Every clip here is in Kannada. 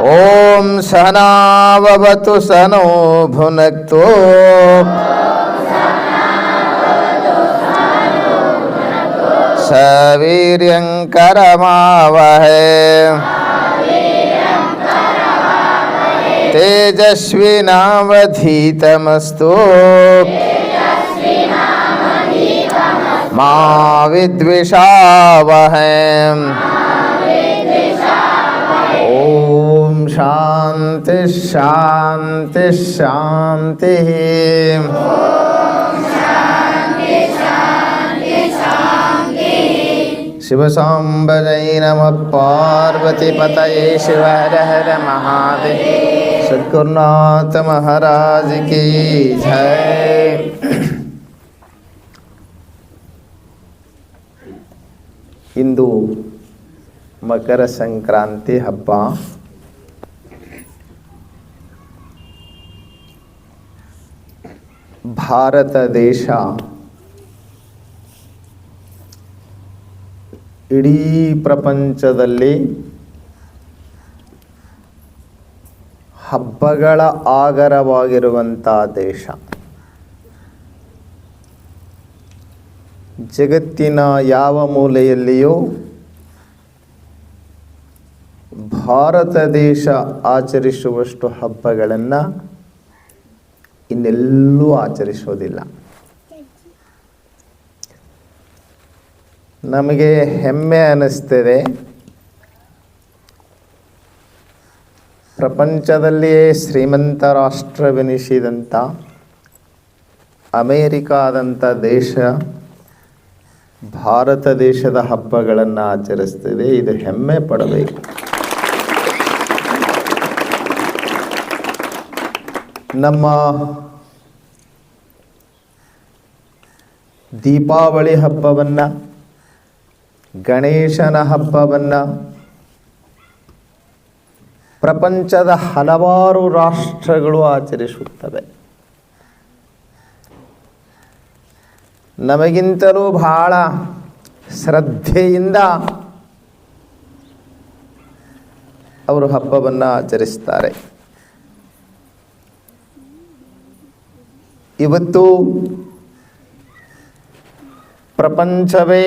ओम सहनावतु सनो भुनक्तो। सवीर्यङ्करमावहे तेजस्विनावधीतमस्तु। मा वह शान्ति शान्ति शान्तिः शिवसाम्बजै नमः पार्वतीपतये शिव हर हर महादेव सद्गुरुनाथ महाराज की जय ಇಂದು ಮಕರ ಸಂಕ್ರಾಂತಿ ಹಬ್ಬ ಭಾರತ ದೇಶ. ಇಡೀ ಪ್ರಪಂಚದಲ್ಲಿ ಹಬ್ಬಗಳ ಆಗರವಾಗಿರುವಂಥ ದೇಶ. ಜಗತ್ತಿನ ಯಾವ ಮೂಲೆಯಲ್ಲಿಯೂ ಭಾರತ ದೇಶ ಆಚರಿಸುವಷ್ಟು ಹಬ್ಬಗಳನ್ನು ಇನ್ನೆಲ್ಲೂ ಆಚರಿಸೋದಿಲ್ಲ. ನಮಗೆ ಹೆಮ್ಮೆ ಅನ್ನಿಸ್ತದೆ ಪ್ರಪಂಚದಲ್ಲಿಯೇ ಶ್ರೀಮಂತ ರಾಷ್ಟ್ರವೆನಿಸಿದಂಥ ಅಮೇರಿಕಾದಂಥ ದೇಶ ಭಾರತ ದೇಶದ ಹಬ್ಬಗಳನ್ನು ಆಚರಿಸ್ತದೆ. ಇದು ಹೆಮ್ಮೆ ಪಡಬೇಕು. ನಮ್ಮ ದೀಪಾವಳಿ ಹಬ್ಬವನ್ನು, ಗಣೇಶನ ಹಬ್ಬವನ್ನು, ಪ್ರಪಂಚದ ಹಲವಾರು ರಾಷ್ಟ್ರಗಳು ಆಚರಿಸುತ್ತವೆ. ನಮಗಿಂತಲೂ ಬಹಳ ಶ್ರದ್ಧೆಯಿಂದ ಅವರು ಹಬ್ಬವನ್ನು ಆಚರಿಸ್ತಾರೆ. ಇವತ್ತು ಪ್ರಪಂಚವೇ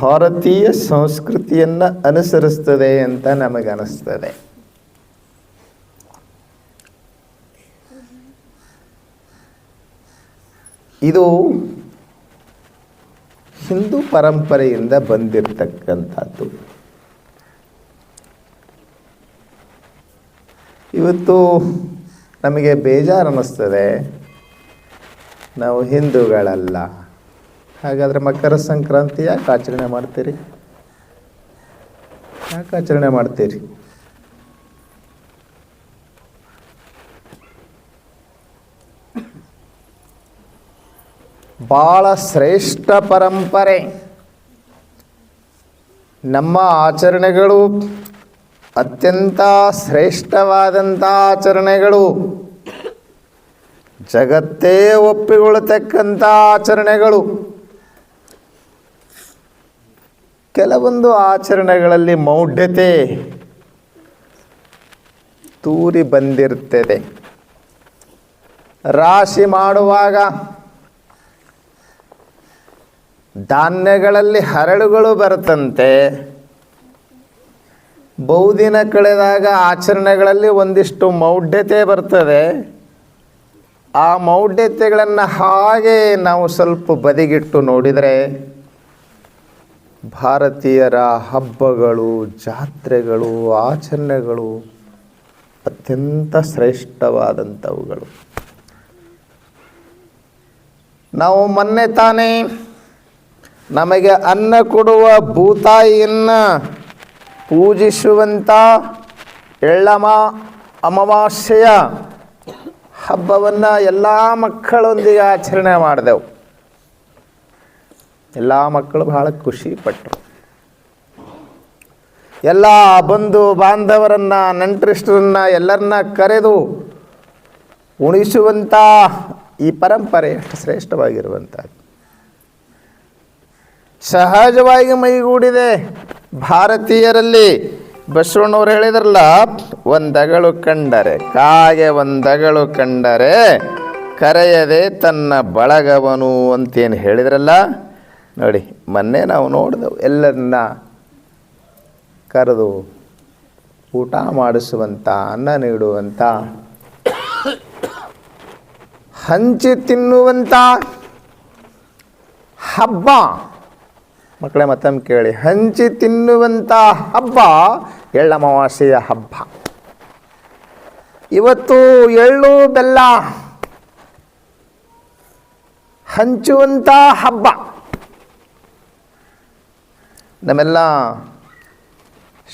ಭಾರತೀಯ ಸಂಸ್ಕೃತಿಯನ್ನು ಅನುಸರಿಸ್ತದೆ ಅಂತ ನಮಗನಿಸ್ತದೆ. ಇದು ಹಿಂದೂ ಪರಂಪರೆಯಿಂದ ಬಂದಿರತಕ್ಕಂಥದ್ದು. ಇವತ್ತು ನಮಗೆ ಬೇಜಾರು ಅನ್ನಿಸ್ತದೆ ನಾವು ಹಿಂದೂಗಳಲ್ಲ. ಹಾಗಾದರೆ ಮಕರ ಸಂಕ್ರಾಂತಿ ಯಾಕೆ ಆಚರಣೆ ಮಾಡ್ತೀರಿ? ಯಾಕೆ ಆಚರಣೆ ಮಾಡ್ತೀರಿ? ಭಾಳ ಶ್ರೇಷ್ಠ ಪರಂಪರೆ. ನಮ್ಮ ಆಚರಣೆಗಳು ಅತ್ಯಂತ ಶ್ರೇಷ್ಠವಾದಂಥ ಆಚರಣೆಗಳು. ಜಗತ್ತೇ ಒಪ್ಪಿಕೊಳ್ಳತಕ್ಕಂಥ ಆಚರಣೆಗಳು. ಕೆಲವೊಂದು ಆಚರಣೆಗಳಲ್ಲಿ ಮೌಢ್ಯತೆ ತೂರಿ ಬಂದಿರ್ತದೆ ರಾಶಿ ಮಾಡುವಾಗ ಧಾನ್ಯಗಳಲ್ಲಿ ಹರಳುಗಳು ಬರುತ್ತಂತೆ. ಬಹುದಿನ ಕಳೆದಾಗ ಆಚರಣೆಗಳಲ್ಲಿ ಒಂದಿಷ್ಟು ಮೌಢ್ಯತೆ ಬರ್ತದೆ. ಆ ಮೌಢ್ಯತೆಗಳನ್ನು ಹಾಗೆ ನಾವು ಸ್ವಲ್ಪ ಬದಿಗಿಟ್ಟು ನೋಡಿದರೆ ಭಾರತೀಯರ ಹಬ್ಬಗಳು, ಜಾತ್ರೆಗಳು, ಆಚರಣೆಗಳು ಅತ್ಯಂತ ಶ್ರೇಷ್ಠವಾದಂಥವುಗಳು. ನಾವು ಮೊನ್ನೆ ತಾನೇ ನಮಗೆ ಅನ್ನ ಕೊಡುವ ಭೂತಾಯಿಯನ್ನು ಪೂಜಿಸುವಂಥ ಎಳ್ಳಮ, ಅಮಾವಾಸ್ಯೆಯ ಹಬ್ಬವನ್ನು ಎಲ್ಲ ಮಕ್ಕಳೊಂದಿಗೆ ಆಚರಣೆ ಮಾಡಿದೆವು. ಎಲ್ಲ ಮಕ್ಕಳು ಬಹಳ ಖುಷಿ ಪಟ್ಟರು ಎಲ್ಲ ಬಂಧು ಬಾಂಧವರನ್ನು, ನೆಂಟರಿಷ್ಟರನ್ನ ಎಲ್ಲರನ್ನ ಕರೆದು ಉಣಿಸುವಂಥ ಈ ಪರಂಪರೆ ಎಷ್ಟು ಶ್ರೇಷ್ಠವಾಗಿರುವಂಥದ್ದು ಸಹಜವಾಗಿ ಮೈಗೂಡಿದೆ. ಭಾರತೀಯರಲ್ಲಿ ಬಸವಣ್ಣವ್ರು ಹೇಳಿದ್ರಲ್ಲ, ಒಂದಗಳು ಕಂಡರೆ, ಕಾಗೆ ಒಂದಗಳು ಕಂಡರೆ ಕರೆಯದೆ ತನ್ನ ಬಳಗವನು ಅಂತೇನು ಹೇಳಿದ್ರಲ್ಲ. ನೋಡಿ, ಮೊನ್ನೆ ನಾವು ನೋಡಿದೆವು, ಎಲ್ಲರನ್ನ ಕರೆದು ಊಟ ಮಾಡಿಸುವಂಥ ಅನ್ನ ನೀಡುವಂಥ ಹಂಚಿ ತಿನ್ನುವಂಥ ಹಬ್ಬ. ಮಕ್ಕಳೇ ಮತ್ತೊಮ್ಮೆ ಕೇಳಿ, ಹಂಚಿ ತಿನ್ನುವಂಥ ಹಬ್ಬ ಎಳ್ಳಮಾವಾಸ್ಯೆಯ ಹಬ್ಬ. ಇವತ್ತು ಎಳ್ಳು ಬೆಲ್ಲ ಹಂಚುವಂಥ ಹಬ್ಬ. ನಮ್ಮೆಲ್ಲ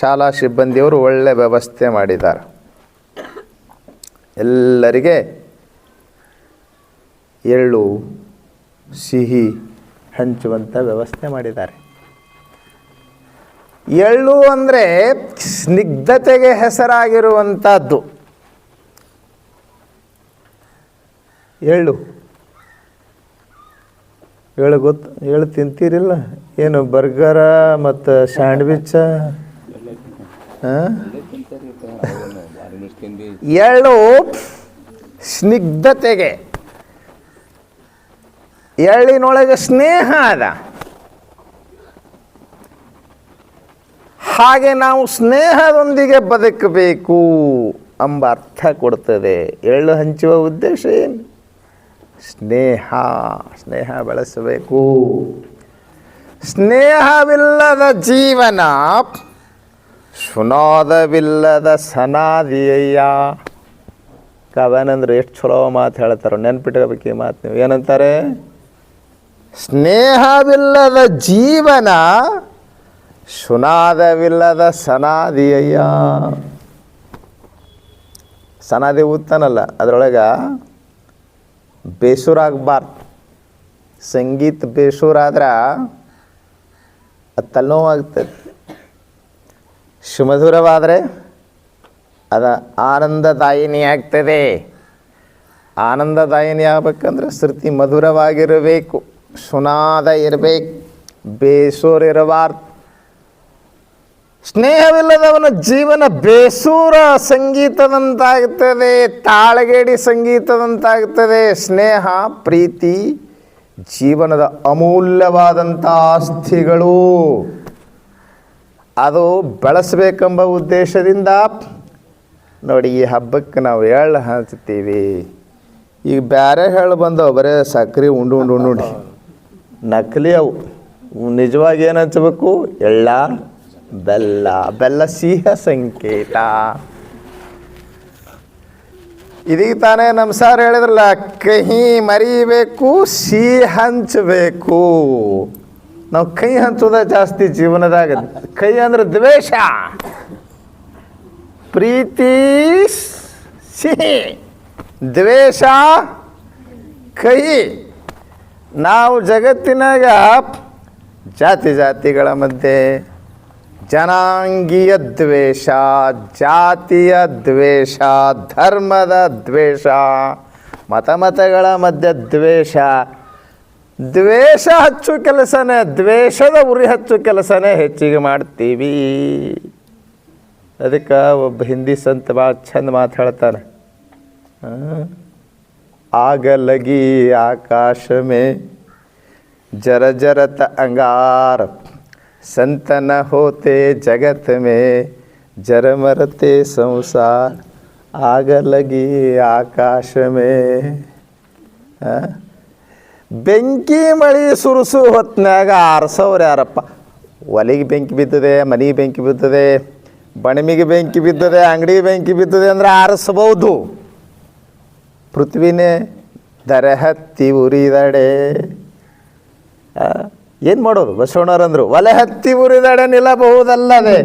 ಶಾಲಾ ಸಿಬ್ಬಂದಿಯವರು ಒಳ್ಳೆ ವ್ಯವಸ್ಥೆ ಮಾಡಿದ್ದಾರೆ. ಎಲ್ಲರಿಗೆ ಎಳ್ಳು, ಸಿಹಿ ಹಂಚುವಂಥ ವ್ಯವಸ್ಥೆ ಮಾಡಿದ್ದಾರೆ. ಎಳ್ಳು ಅಂದರೆ ಸ್ನಿಗ್ಧತೆಗೆ ಹೆಸರಾಗಿರುವಂಥದ್ದು ಎಳ್ಳು. ಎಳ್ಳು ಗೊತ್ತು ಎಳ್ಳು ತಿಂತೀರಿಲ್ಲ? ಏನು, ಬರ್ಗರ ಮತ್ತು ಸ್ಯಾಂಡ್ವಿಚ್? ಎಳ್ಳು ಸ್ನಿಗ್ಧತೆಗೆ ಎಳ್ಳಿನೊಳಗೆ ಸ್ನೇಹ ಅದ. ಹಾಗೆ ನಾವು ಸ್ನೇಹದೊಂದಿಗೆ ಬದುಕಬೇಕು ಎಂಬ ಅರ್ಥ ಕೊಡ್ತದೆ. ಎಳ್ಳು ಹಂಚುವ ಉದ್ದೇಶ ಏನು? ಸ್ನೇಹ ಸ್ನೇಹ ಬೆಳೆಸಬೇಕು. ಸ್ನೇಹವಿಲ್ಲದ ಜೀವನ ಸುನಾದವಿಲ್ಲದ ಸನಾದಿಯಯ್ಯ ಕವನಂದ್ರೆ ಎಷ್ಟು ಚಲೋ ಮಾತು ಹೇಳ್ತಾರೋ, ನೆನ್ಪಿಟ್ಕೋಬೇಕು ಈ ಮಾತು ನೀವು. ಏನಂತಾರೆ? ಸ್ನೇಹವಿಲ್ಲದ ಜೀವನ ಸುನಾದವಿಲ್ಲದ ಸನಾದಿಯಯ್ಯ. ಸನಾದಿ ಊದ್ತಾನಲ್ಲ ಅದರೊಳಗೆ ಬೇಸೂರಾಗಬಾರ್ದು. ಸಂಗೀತ ಬೇಸೂರಾದ್ರೆ ಅದು ತಲೆನೋವಾಗ್ತದೆ. ಸುಮಧುರವಾದರೆ ಅದು ಆನಂದದಾಯಿನಿ ಆಗ್ತದೆ. ಆನಂದದಾಯಿನಿ ಆಗ್ಬೇಕಂದ್ರೆ ಶ್ರುತಿ ಮಧುರವಾಗಿರಬೇಕು. ಸುನಾದ ಇರಬೇಕು ಬೇಸೂರಿರಬಾರ್ದು ಸ್ನೇಹವಿಲ್ಲದವನ ಜೀವನ ಬೇಸೂರ ಸಂಗೀತದಂತಾಗುತ್ತದೆ ತಾಳಗೇಡಿ ಸಂಗೀತದಂತಾಗುತ್ತದೆ ಸ್ನೇಹ, ಪ್ರೀತಿ, ಜೀವನದ ಅಮೂಲ್ಯವಾದಂಥ ಆಸ್ತಿಗಳು. ಅದು ಬೆಳೆಸಬೇಕೆಂಬ ಉದ್ದೇಶದಿಂದ ನೋಡಿ ಈ ಹಬ್ಬಕ್ಕೆ ನಾವು ಎಳ್ಳು ಹಂಚ್ತೀವಿ. ಈಗ ಬೇರೆ ಹೇಳು ಬಂದವು, ಬರೀ ಸಕ್ರೆ ಉಂಡು ಉಂಡು ಉಂಡು ಉಂಡು. ನಕಲಿ ಅವು. ನಿಜವಾಗಿ ಏನು ಹಂಚ್ಬೇಕು? ಎಳ್ಳ, ಬೆಲ್ಲ. ಬೆಲ್ಲ ಸಿಹ ಸಂಕೇತ. ಇದೀಗ ತಾನೇ ನಮ್ಮ ಸಾರ್ ಹೇಳಿದ್ರಲ್ಲ, ಕಹಿ ಮರಿಬೇಕು, ಸಿಹಿ ಹಂಚಬೇಕು. ನಾವು ಕೈ ಹಂಚೋದ ಜಾಸ್ತಿ ಜೀವನದಾಗ. ಕೈ ಅಂದ್ರೆ ದ್ವೇಷ. ಪ್ರೀತಿ, ಸಿಹಿ. ದ್ವೇಷ, ಕಹಿ. ನಾವು ಜಗತ್ತಿನಾಗ ಜಾತಿ ಜಾತಿಗಳ ಮಧ್ಯೆ ಜನಾಂಗೀಯ ದ್ವೇಷ, ಜಾತಿಯ ದ್ವೇಷ, ಧರ್ಮದ ದ್ವೇಷ ಮತಮತಗಳ ಮಧ್ಯೆ ದ್ವೇಷ ದ್ವೇಷ ಹಚ್ಚು ಕೆಲಸನೇ, ದ್ವೇಷದ ಉರಿ ಹಚ್ಚು ಕೆಲಸನೇ ಹೆಚ್ಚಿಗೆ ಮಾಡ್ತೀವಿ. ಅದಕ್ಕೆ ಒಬ್ಬ ಹಿಂದಿ ಸಂತ ಭಾಳ ಚಂದ ಮಾತು ಹೇಳ್ತಾನೆ ಆ, ಆಗ ಲಗಿ ಆಕಾಶ ಮೇ जर जरत अंगार संत न होते जगत में जर मरते संसार आग लगी ಆಕಾಶ ಮೇ ಆ? ಬೆಂಕಿ ಮಳಿ ಸುರುಸು ಹೊತ್ನಾಗ ಆರ್ಸವ್ರು ಯಾರಪ್ಪ ಒಲೆಗೆ ಬೆಂಕಿ ಬಿದ್ದದೆ ಮನೆಗೆ ಬೆಂಕಿ ಬಿದ್ದದೆ ಬಣಮಿಗೆ ಬೆಂಕಿ ಬಿದ್ದದೆ ಅಂಗಡಿಗೆ ಬೆಂಕಿ ಬಿದ್ದದೆ ಅಂದ್ರೆ ಆರಿಸ್ಬೋದು ಪೃಥ್ವಿನೇ ದರೆ ಹತ್ತಿ ಉರಿದಡೆ ಏನು ಮಾಡೋದು? ಬಸವಣ್ಣರಂದರು ಒಲೆ ಹತ್ತಿ ಉರಿದಡೆ ನಿಲ್ಲಬಹುದಲ್ಲದೆ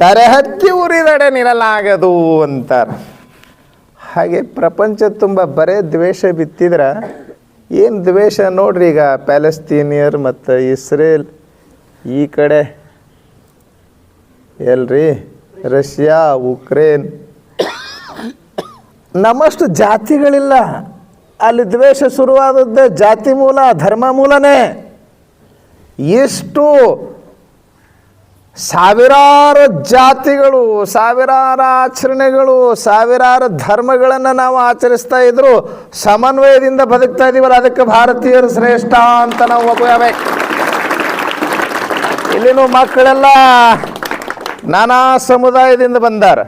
ದರೆ ಹತ್ತಿ ಉರಿದಡೆ ನಿಲ್ಲಲಾಗದು ಅಂತಾರೆ. ಹಾಗೆ ಪ್ರಪಂಚ ತುಂಬ ಬರೇ ದ್ವೇಷ ಬಿತ್ತಿದ್ರೆ, ಏನು ದ್ವೇಷ ನೋಡ್ರಿ ಈಗ ಪ್ಯಾಲೆಸ್ತೀನಿಯರ್ ಮತ್ತು ಇಸ್ರೇಲ್, ಈ ಕಡೆ ಎಲ್ರಿ, ರಷ್ಯಾ, ಉಕ್ರೇನ್ ನಮ್ಮಷ್ಟು ಜಾತಿಗಳಿಲ್ಲ. ಅಲ್ಲಿ ದ್ವೇಷ ಶುರುವಾದದ್ದೇ ಜಾತಿ ಮೂಲ, ಧರ್ಮ ಮೂಲನೇ. ಎಷ್ಟು ಸಾವಿರಾರು ಜಾತಿಗಳು, ಸಾವಿರಾರು ಆಚರಣೆಗಳು, ಸಾವಿರಾರು ಧರ್ಮಗಳನ್ನು ನಾವು ಆಚರಿಸ್ತಾ ಇದ್ರು ಸಮನ್ವಯದಿಂದ ಬದುಕ್ತಾ ಇದೀವಲ್ಲ, ಅದಕ್ಕೆ ಭಾರತೀಯರು ಶ್ರೇಷ್ಠ ಅಂತ ನಾವು ಒಪ್ಕೋಬೇಕು ಇಲ್ಲಿನೂ ಮಕ್ಕಳೆಲ್ಲ ನಾನಾ ಸಮುದಾಯದಿಂದ ಬಂದಾರ.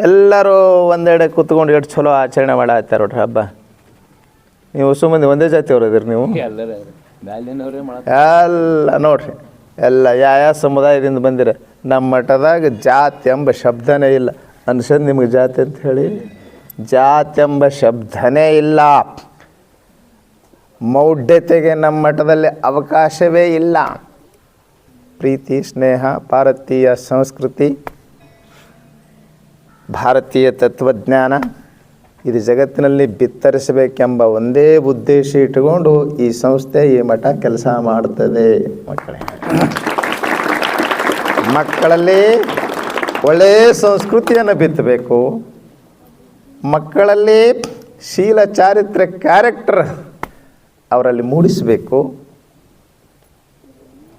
ಎಲ್ಲರೂ ಒಂದೆಡೆ ಕೂತ್ಕೊಂಡು ಎಷ್ಟು ಚಲೋ ಆಚರಣೆ ಮಾಡತ್ತಾರ ನೋಡ್ರಿ ಹಬ್ಬ. ನೀವು ಸುಮ್ಮನೆ ಒಂದೇ ಜಾತಿಯವ್ರು ಇದ್ರಿ ನೀವು? ಎಲ್ಲ ನೋಡ್ರಿ ಎಲ್ಲ ಯಾವ ಯಾವ ಸಮುದಾಯದಿಂದ ಬಂದಿರ. ನಮ್ಮ ಮಠದಾಗ ಜಾತಿ ಎಂಬ ಶಬ್ದನೇ ಇಲ್ಲ. ಅನ್ಸದ್ ನಿಮಗೆ ಜಾತಿ ಅಂತ ಹೇಳಿ. ಜಾತಿ ಎಂಬ ಶಬ್ದನೇ ಇಲ್ಲ. ಮೌಢ್ಯತೆಗೆ ನಮ್ಮ ಮಠದಲ್ಲಿ ಅವಕಾಶವೇ ಇಲ್ಲ. ಪ್ರೀತಿ ಸ್ನೇಹ ಭಾರತೀಯ ಸಂಸ್ಕೃತಿ ಭಾರತೀಯ ತತ್ವಜ್ಞಾನ ಇದು ಜಗತ್ತಿನಲ್ಲಿ ಬಿತ್ತರಿಸಬೇಕೆಂಬ ಒಂದೇ ಉದ್ದೇಶ ಇಟ್ಟುಕೊಂಡು ಈ ಸಂಸ್ಥೆ ಈ ಮಠ ಕೆಲಸ ಮಾಡ್ತದೆ ಮಕ್ಕಳೇ. ಮಕ್ಕಳಲ್ಲಿ ಒಳ್ಳೆಯ ಸಂಸ್ಕೃತಿಯನ್ನು ಬಿತ್ತಬೇಕು. ಮಕ್ಕಳಲ್ಲಿ ಶೀಲ ಚಾರಿತ್ರ್ಯ ಕ್ಯಾರೆಕ್ಟರ್ ಅವರಲ್ಲಿ ಮೂಡಿಸಬೇಕು.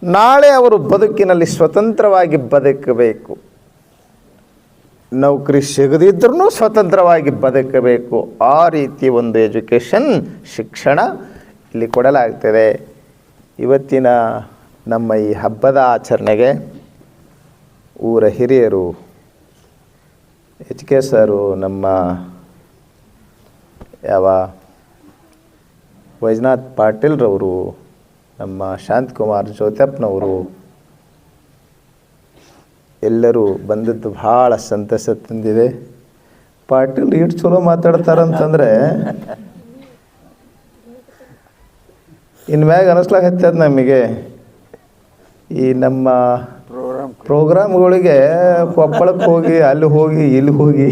ನಾಳೆ ಅವರು ಬದುಕಿನಲ್ಲಿ ಸ್ವತಂತ್ರವಾಗಿ ಬದುಕಬೇಕು. ನೌಕರಿ ಸಿಗದಿದ್ರೂ ಸ್ವತಂತ್ರವಾಗಿ ಬದುಕಬೇಕು. ಆ ರೀತಿ ಒಂದು ಎಜುಕೇಷನ್ ಶಿಕ್ಷಣ ಇಲ್ಲಿ ಕೊಡಲಾಗ್ತದೆ. ಇವತ್ತಿನ ನಮ್ಮ ಈ ಹಬ್ಬದ ಆಚರಣೆಗೆ ಊರ ಹಿರಿಯರು, ಎಚ್ ಕೆ ಸರು, ನಮ್ಮ ಯಾವ ವೈಜನಾಥ್ ಪಾಟೀಲ್ರವರು, ನಮ್ಮ ಶಾಂತಕುಮಾರ್ ಜ್ಯೋತಪ್ಪನವರು ಎಲ್ಲರೂ ಬಂದದ್ದು ಭಾಳ ಸಂತಸ ತಂದಿದೆ. ಪಾಟೀಲ್ ಎಷ್ಟು ಚಲೋ ಮಾತಾಡ್ತಾರಂತಂದ್ರೆ ಇನ್ಮ್ಯಾಗ ಅನಿಸ್ಲಾಗತ್ತದ ನಮಗೆ. ಈ ನಮ್ಮ ಪ್ರೋಗ್ರಾಮ್ ಪ್ರೋಗ್ರಾಮ್ಗಳಿಗೆ ಕೊಪ್ಪಳಕ್ಕೆ ಹೋಗಿ ಅಲ್ಲಿ ಹೋಗಿ ಇಲ್ಲಿ ಹೋಗಿ.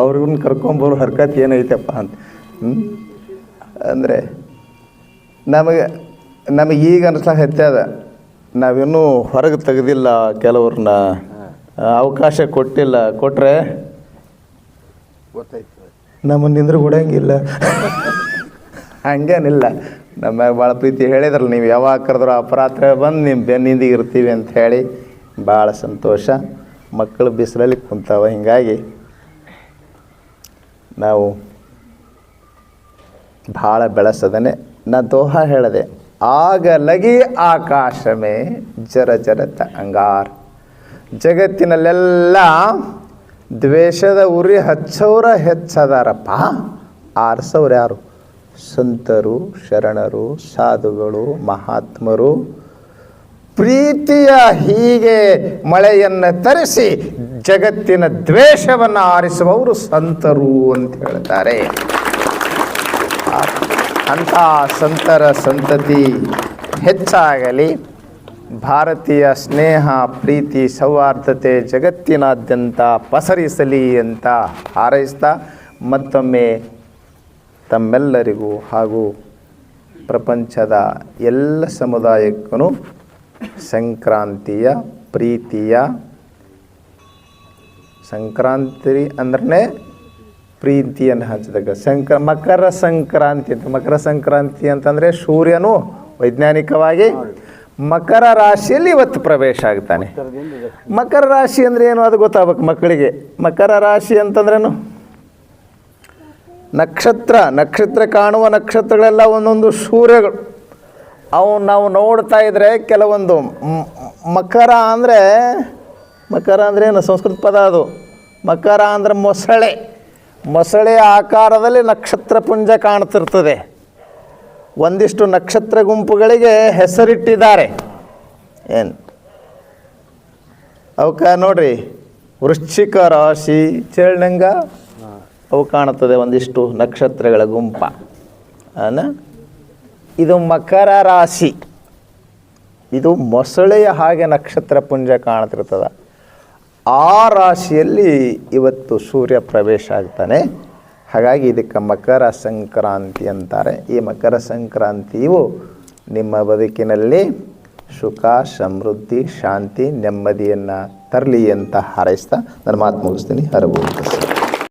ಅವ್ರನ್ನ ಕರ್ಕೊಂಬರೋ ಹರ್ಕತ್ ಏನೈತಪ್ಪ ಅಂತ. ಅಂದರೆ ನಮಗೆ ನಮಗೆ ಈಗ ಅನ್ಸ್ಲಾಗತ್ತದ ನಾವಿನ್ನೂ ಹೊರಗೆ ತೆಗೆದಿಲ್ಲ ಕೆಲವ್ರನ್ನ. ಅವಕಾಶ ಕೊಟ್ಟಿಲ್ಲ. ಕೊಟ್ಟರೆ ನಮ್ಮ ನಮ್ಮನ್ನು ನಿಂದ್ರೆ ಕೊಡಂಗಿಲ್ಲ ಹಂಗೇನಿಲ್ಲ. ನಮ್ಮ ಭಾಳ ಪ್ರೀತಿ ಹೇಳಿದ್ರಲ್ಲ ನೀವು ಯಾವಾಗ ಕರೆದ್ರು ಅಪರಾತ್ರ ಬಂದು ನಿಮ್ಮ ಬೆನ್ನಿಂದಿಗೆ ಇರ್ತೀವಿ ಅಂತ ಹೇಳಿ ಭಾಳ ಸಂತೋಷ. ಮಕ್ಕಳು ಬಿಸಿಲಲ್ಲಿ ಕುಂತಾವ ಹೀಗಾಗಿ ನಾವು ಭಾಳ ಬೆಳೆಸದನೆ. ನಾ ದೋಹ ಹೇಳಿದೆ ಆಗ ಲಗಿ ಆಕಾಶಮೇ ಜರ ಜರತ ಅಂಗಾರ್. ಜಗತ್ತಿನಲ್ಲೆಲ್ಲ ದ್ವೇಷದ ಉರಿ ಹಚ್ಚೋರ ಹೆಚ್ಚದಾರಪ್ಪ. ಆರಿಸೋರು ಯಾರು? ಸಂತರು, ಶರಣರು, ಸಾಧುಗಳು, ಮಹಾತ್ಮರು. ಪ್ರೀತಿಯ ಹೀಗೆ ಮಳೆಯನ್ನು ತರಿಸಿ ಜಗತ್ತಿನ ದ್ವೇಷವನ್ನು ಆರಿಸುವವರು ಸಂತರು ಅಂತ ಹೇಳ್ತಾರೆ. ಅಂಥ ಸಂತರ ಸಂತತಿ ಹೆಚ್ಚಾಗಲಿ. ಭಾರತೀಯ ಸ್ನೇಹ, ಪ್ರೀತಿ, ಸೌಹಾರ್ದತೆ ಜಗತ್ತಿನಾದ್ಯಂತ ಪಸರಿಸಲಿ ಅಂತ ಹಾರೈಸ್ತಾ ಮತ್ತೊಮ್ಮೆ ತಮ್ಮೆಲ್ಲರಿಗೂ ಹಾಗೂ ಪ್ರಪಂಚದ ಎಲ್ಲ ಸಮುದಾಯಕ್ಕೂ ಸಂಕ್ರಾಂತಿಯ ಪ್ರೀತಿಯ ಸಂಕ್ರಾಂತಿ ಅಂದ್ರೆ ಪ್ರೀತಿಯನ್ನು ಹಚ್ಚಿದಾಗ ಸಂಕ್ರ ಮಕರ ಸಂಕ್ರಾಂತಿ ಅಂತ, ಮಕರ ಸಂಕ್ರಾಂತಿ ಅಂತಂದರೆ ಸೂರ್ಯನು ವೈಜ್ಞಾನಿಕವಾಗಿ ಮಕರ ರಾಶಿಯಲ್ಲಿ ಇವತ್ತು ಪ್ರವೇಶ ಆಗ್ತಾನೆ. ಮಕರ ರಾಶಿ ಅಂದರೆ ಏನು ಅದು ಗೊತ್ತಾಗಬೇಕು ಮಕ್ಕಳಿಗೆ. ಮಕರ ರಾಶಿ ಅಂತಂದ್ರೇನು? ನಕ್ಷತ್ರ ನಕ್ಷತ್ರ ಕಾಣುವ ನಕ್ಷತ್ರಗಳೆಲ್ಲ ಒಂದೊಂದು ಸೂರ್ಯಗಳು. ಅವು ನಾವು ನೋಡ್ತಾ ಇದ್ರೆ ಕೆಲವೊಂದು ಮಕರ ಅಂದರೆ ಮಕರ ಅಂದರೆ ಏನು ಸಂಸ್ಕೃತ ಪದ ಅದು? ಮಕರ ಅಂದರೆ ಮೊಸಳೆ. ಮೊಸಳೆ ಆಕಾರದಲ್ಲಿ ನಕ್ಷತ್ರ ಪುಂಜ ಕಾಣ್ತಿರ್ತದೆ. ಒಂದಿಷ್ಟು ನಕ್ಷತ್ರ ಗುಂಪುಗಳಿಗೆ ಹೆಸರಿಟ್ಟಿದ್ದಾರೆ. ಏನು? ಅವಕ್ಕೆ ನೋಡ್ರಿ, ವೃಶ್ಚಿಕ ರಾಶಿ, ಚೇಳ್ನಂಗ? ಅವು ಕಾಣುತ್ತದೆ ಒಂದಿಷ್ಟು ನಕ್ಷತ್ರಗಳ ಗುಂಪ. ಇದು ಮಕರ ರಾಶಿ. ಇದು ಮೊಸಳೆಯ ಹಾಗೆ ನಕ್ಷತ್ರ ಪುಂಜ ಕಾಣ್ತಿರ್ತದ. ಆ ರಾಶಿಯಲ್ಲಿ ಇವತ್ತು ಸೂರ್ಯ ಪ್ರವೇಶ ಆಗ್ತಾನೆ. ಹಾಗಾಗಿ ಇದಕ್ಕೆ ಮಕರ ಸಂಕ್ರಾಂತಿ ಅಂತಾರೆ. ಈ ಮಕರ ಸಂಕ್ರಾಂತಿಯು ನಿಮ್ಮ ಬದುಕಿನಲ್ಲಿ ಸುಖ, ಸಮೃದ್ಧಿ, ಶಾಂತಿ, ನೆಮ್ಮದಿಯನ್ನು ತರಲಿ ಅಂತ ಹಾರೈಸ್ತಾ ನನ್ನ ಮಾತು ಮುಗಿಸ್ತೀನಿ ಹರಬಹುದು